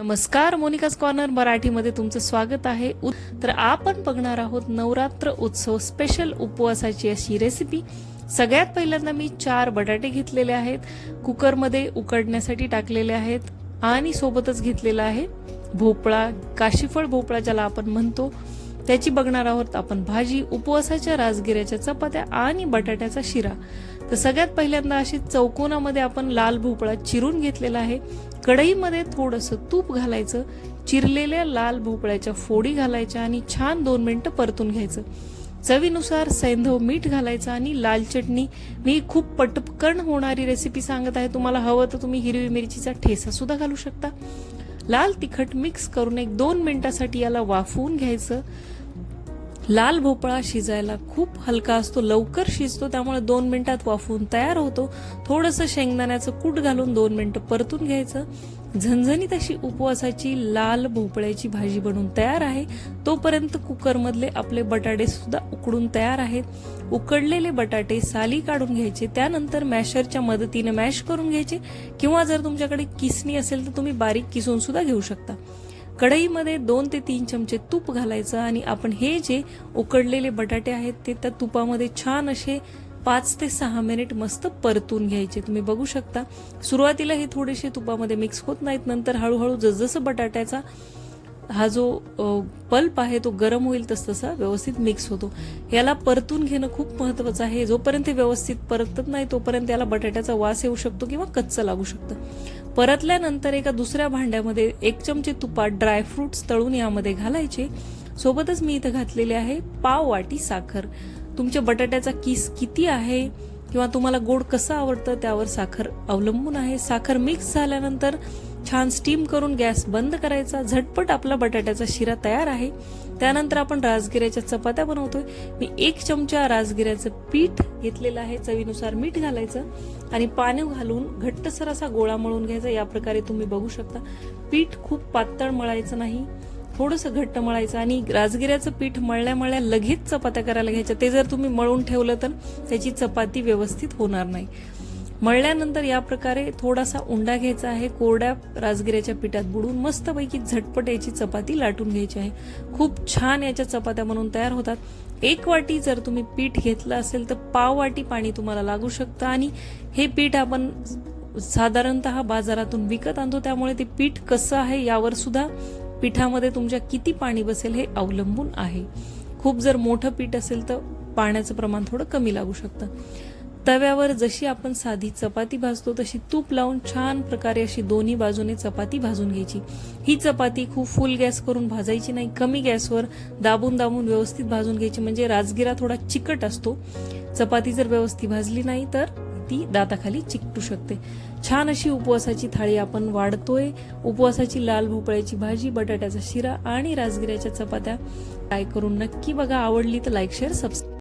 नमस्कार मोनिकाच कॉर्नर मराठीमध्ये तुमचं स्वागत आहे. उ- तर आपण बघणार आहोत नवरात्र उत्सव स्पेशल उपवासाची अशी रेसिपी सगळ्यात पहिल्यांदा मी चार बटाटे घेतलेले आहेत. कुकरमध्ये उकडण्यासाठी टाकलेले आहेत आणि सोबतच घेतलेला आहे भोपळा काशीफळ भोपळा ज्याला आपण म्हणतो. त्याची बघणार आहोत आपण भाजी उपवासाच्या राजगिऱ्याच्या चपात्या आणि बटाट्याचा शिरा. तर सगळ्यात पहिल्यांदा अशी चौकोनामध्ये आपण लाल भोपळा चिरून घेतलेला आहे. कढईमध्ये थोडंसं तूप घालायचं चिरलेल्या लाल भोपळ्याच्या फोडी घालायच्या आणि छान दोन मिनटं परतून घ्यायचं. चवीनुसार सैंधव मीठ घालायचं आणि लाल चटणी. मी खूप पटकन होणारी रेसिपी सांगत आहे. तुम्हाला हवं तर तुम्ही हिरवी मिरचीचा ठेसा सुद्धा घालू शकता. लाल तिखट मिक्स करून एक दोन मिनिटासाठी याला वाफवून घ्यायचं. लाल भोपळा शिजायला खूप हलका असतो लवकर शिजतो त्यामुळे दोन मिनिटात वाफवून तयार होतो. थोडंसं शेंगदाण्याचं कूट घालून दोन मिनटं परतून घ्यायचं. झणझणीत अशी उपवासाची लाल भोपळ्याची भाजी बनवून तयार आहे. तोपर्यंत कुकरमधले आपले बटाटे सुद्धा उकडून तयार आहेत. उकडलेले बटाटे साली काढून घ्यायचे त्यानंतर मॅशरच्या मदतीने मॅश करून घ्यायचे किंवा जर तुमच्याकडे किसणी असेल तर तुम्ही बारीक किसून सुद्धा घेऊ शकता. कढईमध्ये दोन ते तीन चमचे तूप घालायचं आणि आपण हे जे उकडलेले बटाटे आहेत ते त्या तुपामध्ये छान असे पाच ते सहा मिनिट मस्त परतून घ्यायचे. तुम्ही बघू शकता. सुरुवातीला हे थोडेसे तुपामध्ये मिक्स होत नाहीत. नंतर हळूहळू जसजसं बटाट्याचा हा जो पल्प आहे तो गरम होईल तस तसा व्यवस्थित मिक्स होतो. याला परतून घेणं खूप महत्वाचं आहे. जोपर्यंत ते व्यवस्थित परतत नाही तोपर्यंत याला बटाट्याचा वास येऊ शकतो किंवा कच्चं लागू शकतं. परतल्यानंतर एका दुसऱ्या भांड्यामध्ये एक चमचे तुपात ड्रायफ्रुट्स तळून यामध्ये घालायचे. सोबतच मी इथं घातलेले आहे पाव वाटी साखर. तुमच्या बटाट्याचा किस किती आहे किंवा तुम्हाला गोड कसं आवडतं त्यावर साखर अवलंबून आहे. साखर मिक्स झाल्यानंतर छान स्टीम करून गॅस बंद करायचा झटपट आपला बटाट्याचा शिरा तयार आहे. त्यानंतर आपण राजगिऱ्याच्या चपात्या बनवतोय. मी एक चमचा राजगिऱ्याचं पीठ घेतलेलं आहे चवीनुसार मीठ घालायचं आणि पाणी घालून घट्टसर असा गोळा मळून घ्यायचा. या प्रकारे तुम्ही बघू शकता. पीठ खूप पातळ मळायचं नाही थोडंसं घट्ट मळायचं आणि राजगिऱ्याचं पीठ मळल्या मळल्या लगेच चपात्या करायला घ्यायच्या. ते जर तुम्ही मळून ठेवलं तर त्याची चपाती व्यवस्थित होणार नाही. मळल्यानंतर या प्रकारे थोडासा उंडा घ्यायचा आहे कोरड्या राजगिऱ्याच्या पिठात बुडून मस्तपैकी झटपट याची चपाती लाटून घ्यायची आहे. खूप छान याच्या चपात्या म्हणून तयार होतात. एक वाटी जर तुम्ही पीठ घेतलं असेल तर पाव वाटी पाणी तुम्हाला लागू शकतं आणि हे पीठ आपण साधारणतः बाजारातून विकत आणतो त्यामुळे ते पीठ कसं आहे यावर सुद्धा पिठामध्ये तुमच्या किती पाणी बसेल हे अवलंबून आहे. खूप जर मोठं पीठ असेल तर पाण्याचं प्रमाण थोडं कमी लागू शकतं. तव्यावर जशी आपण साधी चपाती भाजतो तशी तूप लावून छान प्रकारे अशी दोन्ही बाजूने चपाती भाजून घ्यायची. ही चपाती खूप फुल गॅस करून भाजायची नाही कमी गॅसवर दाबून दाबून व्यवस्थित भाजून घ्यायची. म्हणजे राजगिरा थोडा चिकट असतो. चपाती जर व्यवस्थित भाजली नाही तर ती दाताखाली चिकटू शकते. छान अशी उपवासाची थाळी आपण वाढतोय. उपवासाची लाल भोपळ्याची भाजी बटाट्याचा शिरा आणि राजगिऱ्याच्या चपात्या. ट्राय करून नक्की बघा. आवडली तर लाईक शेअर सबस्क्राईब